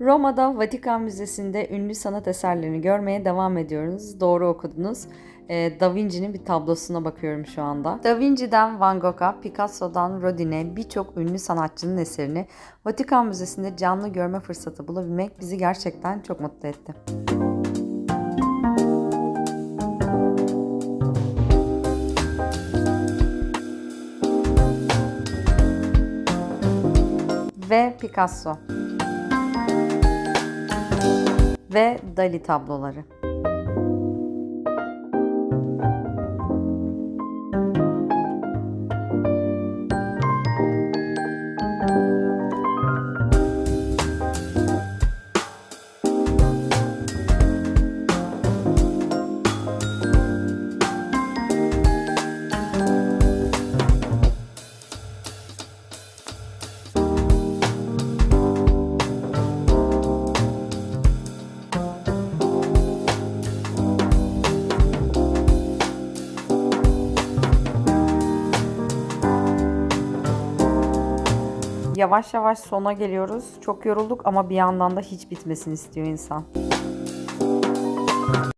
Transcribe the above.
Roma'da Vatikan Müzesi'nde ünlü sanat eserlerini görmeye devam ediyoruz. Doğru okudunuz. Ee, Da Vinci'nin bir tablosuna bakıyorum şu anda. Da Vinci'den Van Gogh'a, Picasso'dan Rodin'e birçok ünlü sanatçının eserini Vatikan Müzesi'nde canlı görme fırsatı bulabilmek bizi gerçekten çok mutlu etti. Ve Picasso. Ve Dali tabloları. Yavaş yavaş sona geliyoruz. Çok yorulduk ama bir yandan da hiç bitmesin istiyor insan.